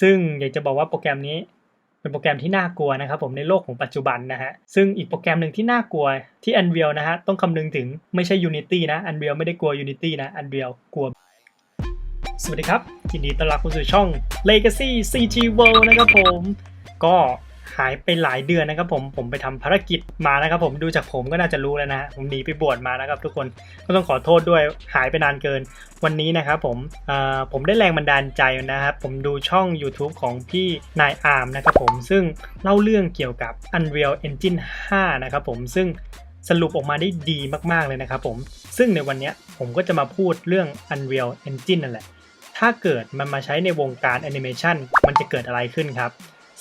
ซึ่งอยากจะบอกว่าโปรแกรมนี้เป็นโปรแกรมที่น่ากลัวนะครับผมในโลกของปัจจุบันนะฮะซึ่งอีกโปรแกรมหนึ่งที่น่ากลัวที่ Unreal นะฮะต้องคำนึงถึงไม่ใช่ Unity นะ Unreal ไม่ได้กลัว Unity นะ Unreal กลัว สวัสดีครับยินดีต้อนรับเข้าสู่ช่อง Legacy CG World นะครับผม ก็ หายไปหลายเดือนนะครับผมผมไปทำภารกิจมานะครับผมดูจากผมก็น่าจะรู้แล้วนะผมหนีไปบวชมานะครับ ทุกคนก็ต้องขอโทษด้วยหายไปนานเกิน วันนี้นะครับผมผมได้แรงบันดาลใจนะครับ ผมดูช่อง YouTube ของพี่นายอาร์มนะครับผมซึ่งเล่าเรื่องเกี่ยวกับ Unreal Engine 5 นะครับผมซึ่งสรุปออกมาได้ดีมาก ๆ เลยนะครับผม ซึ่งในวันนี้ผมก็จะมาพูดเรื่อง Unreal Engine นั่นแหละ ถ้าเกิดมันมาใช้ในวงการแอนิเมชันมันจะเกิดอะไรขึ้นครับ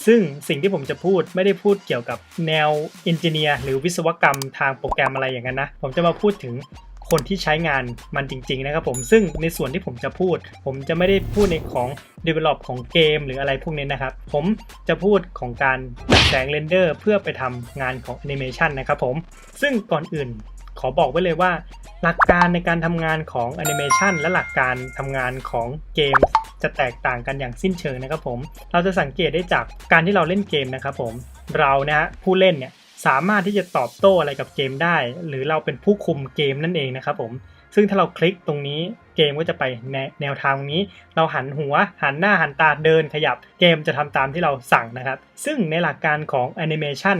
ซึ่งสิ่งที่ผมจะพูดไม่ได้พูดเกี่ยวกับแนวเอนจิเนียร์หรือวิศวกรรมทางโปรแกรมอะไรอย่างนั้นนะ ผมจะมาพูดถึงคนที่ใช้งานมันจริง ๆ นะครับผม ซึ่งในส่วนที่ผมจะพูด ผมจะไม่ได้พูดในของ develop ของเกม หรืออะไรพวกนี้นะครับ ผมจะพูดของการจัดแสงเรนเดอร์เพื่อไปทำงานของแอนิเมชันนะครับผม ซึ่งก่อนอื่นขอบอกไว้เลยว่า หลักการในการทำงานของแอนิเมชันและหลักการทำงานของเกม จะแตกต่างกันอย่างสิ้นเชิงนะครับผม เราจะสังเกตได้จากการที่เราเล่นเกมนะครับผม เรานะฮะผู้เล่นเนี่ยสามารถที่จะตอบโต้อะไรกับเกมได้ หรือเราเป็นผู้คุมเกมนั่นเองนะครับผม ซึ่งถ้าเราคลิกตรงนี้เกมก็จะไปแนแนวทางนี้ เราหันหัว หันหน้าหันตาเดินขยับ เกมจะทำตามที่เราสั่งนะครับ ซึ่งในหลักการของแอนิเมชัน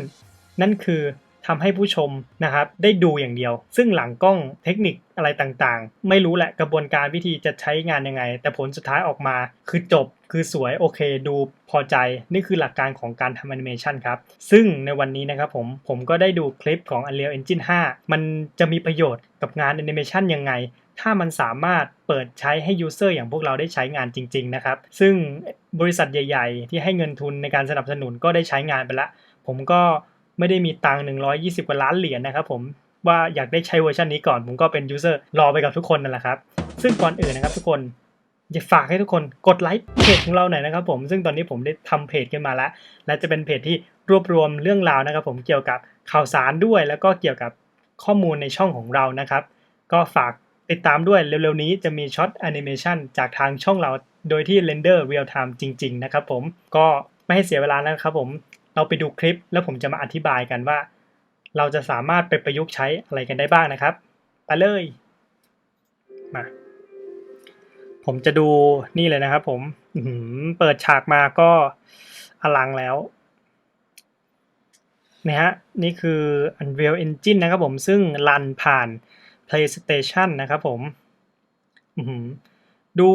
นั่นคือ ทำให้ผู้ชมนะครับได้ดูอย่างเดียว ซึ่งหลังกล้องเทคนิคอะไรต่างๆ ไม่รู้แหละกระบวนการวิธีจะใช้งานยังไง แต่ผลสุดท้ายออกมาคือจบคือสวยโอเคดูพอใจนี่คือหลักการของการทำแอนิเมชันครับ ซึ่งในวันนี้นะครับผมผมก็ได้ดูคลิปของ Unreal Engine 5 มันจะมีประโยชน์กับงานแอนิเมชันยังไง ถ้ามันสามารถเปิดใช้ให้ยูเซอร์อย่างพวกเราได้ใช้งานจริง ๆ นะครับ ซึ่งบริษัทใหญ่ ๆ ที่ให้เงินทุนในการสนับสนุนก็ได้ใช้งานไปละ ผมก็ ไม่ได้มีตังค์120กว่าล้านเหรียญนะครับผมว่าอยากได้ใช้เวอร์ชันนี้ก่อน ผมก็เป็นยูเซอร์รอไปกับทุกคนนั่นแหละครับ ซึ่งก่อนอื่นนะครับทุกคนอยากฝากให้ทุกคนกดไลค์เพจของเราหน่อยนะครับผมซึ่งตอนนี้ผมได้ทำเพจขึ้นมาแล้ว และจะเป็นเพจที่รวบรวมเรื่องราวนะครับ ผมเกี่ยวกับข่าวสารด้วย แล้วก็เกี่ยวกับข้อมูลในช่องของเรานะครับ ก็ฝากติดตามด้วยเร็วๆนี้จะมีช็อตแอนิเมชันจากทางช่องเราโดยที่เรนเดอร์เรียลไทม์จริง ๆ นะครับผมก็ไม่ให้เสียเวลานะครับผม เราไปดูคลิปแล้วผมจะมาอธิบายกันว่า เราจะสามารถไปประยุกต์ใช้อะไรกันได้บ้างนะครับ ไปเลยมาผมจะดูนี่เลยนะครับ ผมเปิดฉากมาก็อลังแล้วนะฮะนี่คือ Unreal Engine นะครับผมซึ่งรันผ่าน PlayStation นะครับผมดู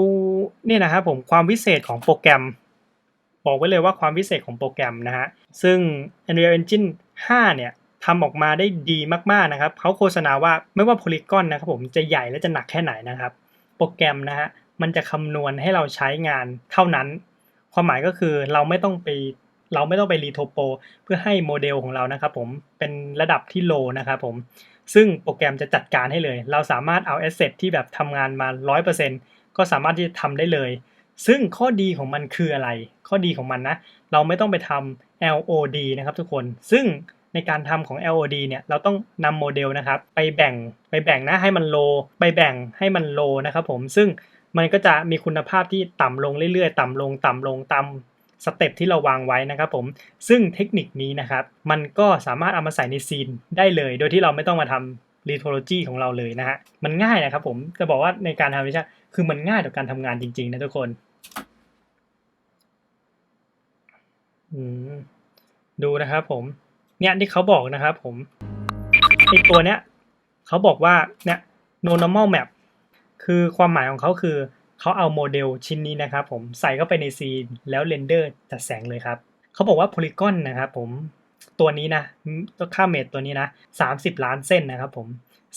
นี่นะครับผมความวิเศษของโปรแกรม บอกไว้เลยว่าความพิเศษของโปรแกรมนะฮะ ซึ่ง Unreal Engine 5 เนี่ยทำออกมาได้ดีมากๆนะครับ เขาโฆษณาว่าไม่ว่าโพลีกอนนะครับผมจะใหญ่และจะหนักแค่ไหนนะครับ โปรแกรมนะฮะมันจะคำนวณให้เราใช้งานเท่านั้น ความหมายก็คือเราไม่ต้องไปเราไม่ต้องไปรีโทโปเพื่อให้โมเดลของเรานะครับผมเป็นระดับที่โลนะครับผมซึ่งโปรแกรมจะจัดการให้เลย เราสามารถเอาแอสเซทที่แบบทำงานมา 100%ก็สามารถที่จะทำได้เลย ซึ่งข้อดีของมันคืออะไร ข้อดีของมันนะ เราไม่ต้องไปทำ LOD นะครับทุกคน ซึ่งในการทำของ LOD เนี่ยเราต้องนำโมเดลนะครับไปแบ่งไปแบ่งนะให้มันโล ไปแบ่งให้มันโลนะครับผม ซึ่งมันก็จะมีคุณภาพที่ต่ำลงเรื่อยๆ ต่ำลงต่ำลงตามสเต็ปที่เราวางไว้นะครับผม ซึ่งเทคนิคนี้นะครับ มันก็สามารถเอามาใส่ในซีนได้เลย โดยที่เราไม่ต้องมาทำรีโทโลจีของเราเลยนะฮะ มันง่ายนะครับผม จะบอกว่าในการทำวิชา คือมันง่ายต่อการทำงานจริง ๆ นะทุกคน ดูนะครับผม เนี่ยที่เขาบอกนะครับผมไอตัวเนี้ยเขาบอกว่าเนี่ย no normal map คือความหมายของเขาคือเขาเอาโมเดลชิ้นนี้นะครับผมใส่เข้าไปในซีนแล้วเรนเดอร์จัดแสงเลยครับเขาบอกว่าโพลีกอนนะครับผมตัวนี้นะตัวค่าเมตรตัวนี้นะ 30 ล้านเส้นนะครับผม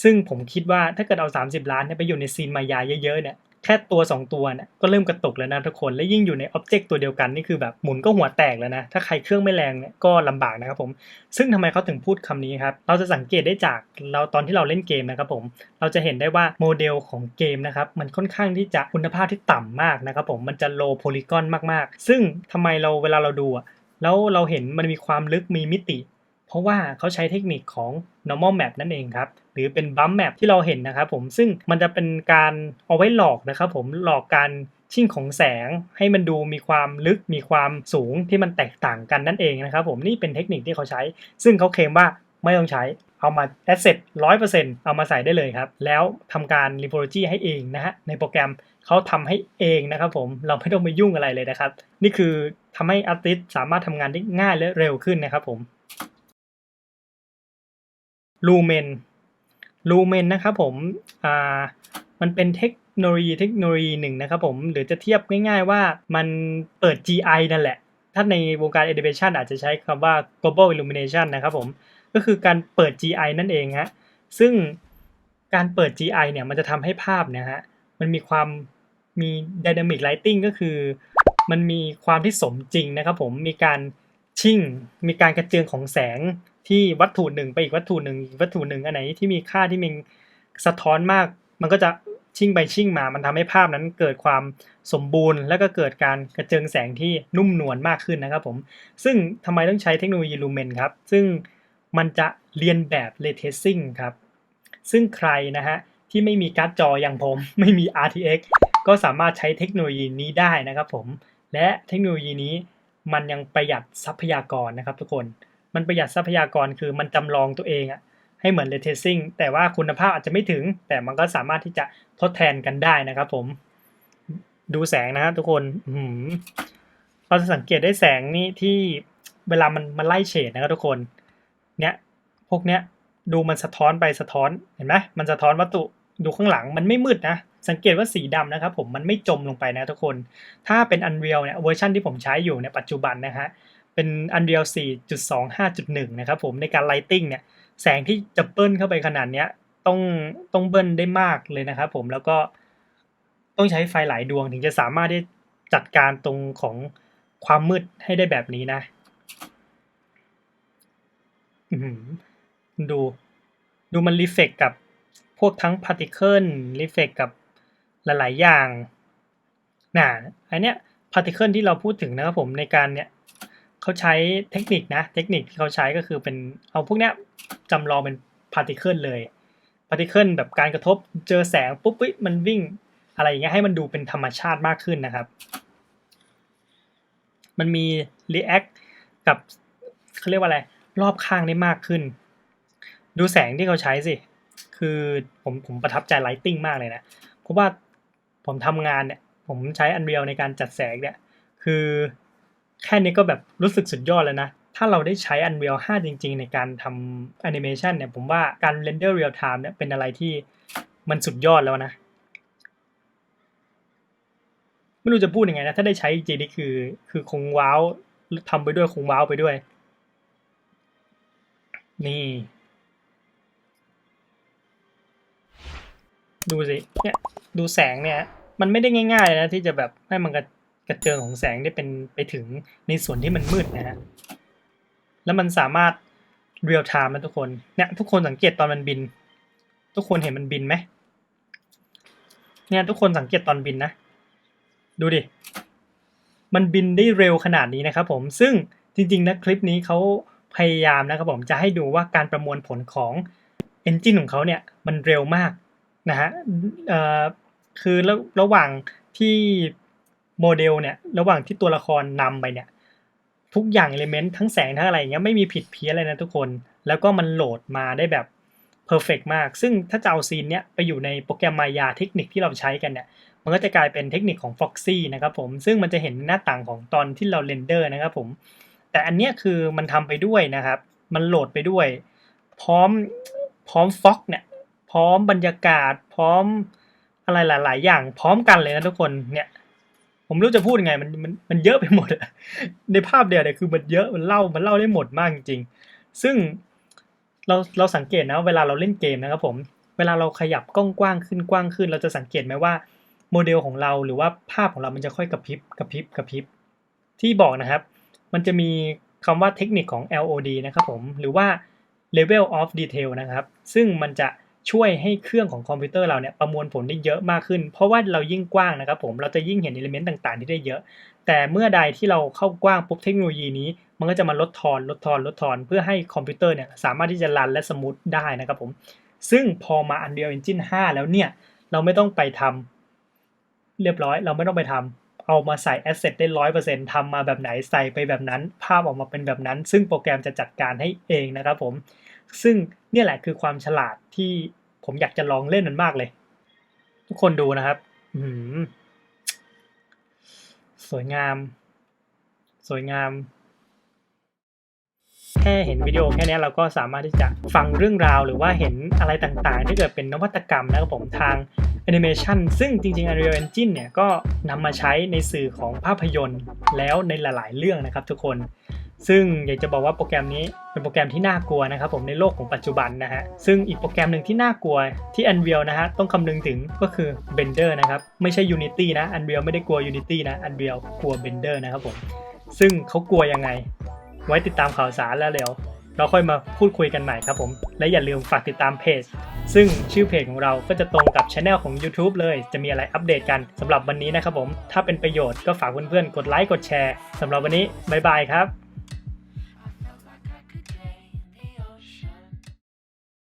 ซึ่งผมคิดว่าถ้าเกิดเอา 30 ล้านเนี่ยไปอยู่ในซีนมายาเยอะๆเนี่ย แค่ตัว 2 ตัวเนี่ยก็เริ่มกระตุกแล้วนะทุกคน และยิ่งอยู่ในอ็อบเจกต์ตัวเดียวกันนี่คือแบบหมุนก็หัวแตกแล้วนะ ถ้าใครเครื่องไม่แรงเนี่ยก็ลำบากนะครับผม ซึ่งทำไมเขาถึงพูดคำนี้ครับ เราจะสังเกตได้จากเราตอนที่เราเล่นเกมนะครับผม เราจะเห็นได้ว่าโมเดลของเกมนะครับมันค่อนข้างที่จะคุณภาพที่ต่ำมากนะครับผม มันจะโลโพลีกอนมากๆ ซึ่งทำไมเราเวลาเราดูอะแล้วเราเห็นมันมีความลึกมีมิติ เพราะว่าเขาใช้เทคนิคของ normal map นั่นเองครับ หรือเป็น bump map ที่เราเห็นนะครับผมซึ่งมันจะเป็นการเอาไว้หลอกนะครับผมหลอกการชิ่งของแสงให้มันดูมีความลึกมีความสูงที่มันแตกต่างกันนั่นเองนะครับผมนี่เป็นเทคนิคที่เขาใช้ ซึ่งเขาเคลมว่าไม่ต้องใช้เอามาแอสเซทร้อยเปอร์เซ็นต์เอามาใส่ได้เลยครับ แล้วทำการ r e p o l o g y ให้เองนะฮะในโปรแกรมเขาทำให้เองนะครับผมเราไม่ต้องไปยุ่งอะไรเลยนะครับ นี่คือทำให้อาร์ติสสามารถทำงานได้ง่ายและเร็วขึ้นนะครับผม ลูเมนลูเมนนะครับผมอ่ามันเป็นเทคโนโลยีเทคโนโลยีหนึ่งนะครับผมหรือจะเทียบง่ายๆว่ามันเปิด GI นั่นแหละ ถ้าในวงการ Education อาจจะใช้คำว่า global illumination นะครับผมก็คือการเปิด GI นั่นเองฮะซึ่งการเปิด GI เนี่ยมันจะทำให้ภาพเนี่ยฮะมันมีความมี dynamic lighting ก็คือ มันมีความที่สมจริงนะครับผมมีการชิ่ง มีการกระเจืองของแสง ที่วัตถุหนึ่งไปอีกวัตถุหนึ่งวัตถุหนึ่งอันไหนที่มีค่าที่มีสะท้อนมาก มันก็จะชิ่งไปชิ่งมา มันทำให้ภาพนั้นเกิดความสมบูรณ์ แล้วก็เกิดการกระเจิงแสงที่นุ่มนวลมากขึ้นนะครับผม ซึ่งทำไมต้องใช้เทคโนโลยีลูเมนครับ ซึ่งมันจะเรียนแบบเรเทสซิ่งครับ ซึ่งใครนะฮะที่ไม่มีการ์ดจออย่างผม ไม่มี RTX ก็สามารถใช้เทคโนโลยีนี้ได้นะครับผม และเทคโนโลยีนี้มันยังประหยัดทรัพยากรนะครับทุกคน มันประหยัดทรัพยากรคือมันจำลองตัวเองอะให้เหมือนเรเทสซิ่งแต่ว่าคุณภาพอาจจะไม่ถึง แต่มันก็สามารถที่จะทดแทนกันได้นะครับผม ดูแสงนะครับทุกคนเราจะสังเกตได้แสงนี่ที่เวลามันมันไล่เฉดนะครับทุกคน เนี้ยพวกเนี้ยดูมันสะท้อนไปสะท้อนเห็นไหมมันสะท้อนวัตถุดูข้างหลังมันไม่มืดนะ สังเกตว่าสีดำนะครับผมมันไม่จมลงไปนะทุกคน ถ้าเป็น Unreal เนี่ยเวอร์ชันที่ผมใช้อยู่ในปัจจุบันนะฮะ เป็น Unreal 4.25.1 นะครับผมในการ Lighting เนี่ยแสงที่จะเบิ้ลเข้าไปขนาดเนี้ยต้องต้องเบิ้ลได้มากเลยนะครับผมแล้วก็ต้องใช้ไฟหลายดวงถึงจะสามารถที่จัดการตรงของความมืดให้ได้แบบนี้นะดูดูมันรีเฟกกับพวกทั้งพาร์ติเคิลรีเฟกกับหลาย ๆ อย่างน่ะอันเนี้ยพาร์ติเคิลที่เราพูดถึงนะครับผมในการเนี้ย เขาใช้เทคนิคนะ เทคนิคที่เขาใช้ก็คือเป็นเอาพวกเนี้ยจำลองเป็นพาร์ติเคิลเลยพาร์ติเคิลแบบการกระทบเจอแสงปุ๊บมันวิ่งอะไรอย่างเงี้ยให้มันดูเป็นธรรมชาติมากขึ้นนะครับ มันมี react กับเขาเรียกว่าอะไร รอบข้างได้มากขึ้น ดูแสงที่เขาใช้สิ คือผมผมประทับใจไลติงมากเลยนะ เพราะว่าผมทำงานเนี่ย ผมใช้ Unreal ในการจัดแสงเนี่ย คือ แค่นี้ก็แบบรู้สึกสุดยอดแล้วนะ ถ้าเราได้ใช้ Unreal 5 จริง ๆ ในการทำแอนิเมชันเนี่ย ผมว่าการเรนเดอร์เรียลไทม์เนี่ยเป็นอะไรที่มันสุดยอดแล้วนะ ไม่รู้จะพูดยังไงนะ ถ้าได้ใช้จริงนี่คือ คือคงว้าวทำไปด้วยคงว้าวไปด้วย นี่ ดูสิเนี่ยดูแสงเนี่ย มันไม่ได้ง่ายๆเลยนะที่จะแบบให้มันกระ กระเจิงของแสงได้เป็นไปถึงในส่วนที่มันมืดนะฮะ แล้วมันสามารถเรียลไทม์นะทุกคน เนี่ยทุกคนสังเกตตอนมันบิน ทุกคนเห็นมันบินไหม เนี่ยทุกคนสังเกตตอนบินนะ ดูดิ มันบินได้เร็วขนาดนี้นะครับผม ซึ่งจริงๆนะคลิปนี้เขาพยายามนะครับผมจะให้ดูว่าการประมวลผลของ Engine ของเขาเนี่ยมันเร็วมากนะฮะคือระระหว่างที่ โมเดลเนี่ยระหว่างที่ตัวละครนำไปเนี่ยทุกอย่างเอลิเมนต์ทั้งแสงทั้งอะไรอย่างเงี้ยไม่มีผิดเพี้ยนเลยนะทุกคน แล้วก็มันโหลดมาได้แบบเพอร์เฟกมาก ซึ่งถ้าจะเอาซีนเนี้ยไปอยู่ในโปรแกรมมายาเทคนิคที่เราใช้กันเนี่ยมันก็จะกลายเป็นเทคนิคของ Foxy นะครับผมซึ่งมันจะเห็นหน้าต่างของตอนที่เราเรนเดอร์นะครับผมแต่อันเนี้ยคือมันทำไปด้วยนะครับ มันโหลดไปด้วย พร้อมพร้อมฟ็อกเนี่ยพร้อมบรรยากาศ พร้อมอะไรหลาย ๆ อย่าง พร้อมกันเลยนะทุกคนเนี่ย ผมรู้จะพูดยังไงมันมันมันเยอะไปหมด ในภาพเดียวเนี่ยคือมันเยอะมันเล่ามันเล่าได้หมดมากจริงซึ่งเราเราสังเกตนะเวลาเราเล่นเกมนะครับผมเวลาเราขยับกล้องกว้างขึ้นกว้างขึ้น เราจะสังเกตไหมว่าโมเดลของเราหรือว่าภาพของเรามันจะค่อยกระพริบกระพริบกระพริบที่บอกนะครับ มันจะมีคำว่าเทคนิคของ LOD นะครับผมหรือว่า level of detail นะครับ ซึ่งมันจะ ช่วยให้เครื่องของคอมพิวเตอร์เราเนี่ยประมวลผลได้เยอะมากขึ้น เพราะว่าเรายิ่งกว้างนะครับผมเราจะยิ่งเห็นอิเลเมนต์ต่างๆที่ได้เยอะ แต่เมื่อใดที่เราเข้ากว้างปุ๊บเทคโนโลยีนี้ มันก็จะมาลดทอนลดทอนลดทอนเพื่อให้คอมพิวเตอร์เนี่ยสามารถที่จะรันและสมูทได้นะครับผมซึ่งพอมา Unreal Engine 5 แล้วเนี่ยเราไม่ต้องไปทเรียบร้อย เราไม่ต้องไปทำเอามาใส่แอสเซทได้ร้อยเปอร์เซ็นต์ทำมาแบบไหนใส่ไปแบบนั้น ภาพออกมาเป็นแบบนั้น ซึ่งโปรแกรมจะจัดการให้เองนะครับผม ซึ่งเนี่ยแหละคือความฉลาดที่ผมอยากจะลองเล่นมันมากเลย ทุกคนดูนะครับ อืสวยงาม สวยงาม แค่เห็นวิดีโอแค่นี้เราก็สามารถที่จะฟังเรื่องราวหรือว่าเห็นอะไรต่างๆ ที่เกิดเป็นนวัตกรรมนะครับผมทางแอนิเมชันซึ่งจริงๆ Unreal Engine เนี่ยก็นำมาใช้ในสื่อของภาพยนตร์แล้วในหลายๆ เรื่องนะครับทุกคน ซึ่งอยากจะบอกว่าโปรแกรมนี้เป็นโปรแกรมที่น่ากลัวนะครับผมในโลกของปัจจุบันนะฮะ ซึ่งอีกโปรแกรมหนึ่งที่น่ากลัวที่ Unreal นะฮะต้องคำนึงถึงก็คือ Blender นะครับ ไม่ใช่ Unity นะ Unreal ไม่ได้กลัว Unity นะ Unreal กลัว Blender นะครับผม ซึ่งเขากลัวยังไง ไว้ติดตามข่าวสารแล้วเดี๋ยวเราค่อยมาพูดคุยกันใหม่ครับผม และอย่าลืมฝากติดตามเพจ ซึ่งชื่อเพจของเราก็จะตรงกับช anel ของ YouTube เลย จะมีอะไรอัปเดตกันสำหรับวันนี้นะครับผม ถ้าเป็นประโยชน์ก็ฝากเพื่อนๆ กดไลค์ กดแชร์สำหรับวันนี้ บ๊ายบายครับ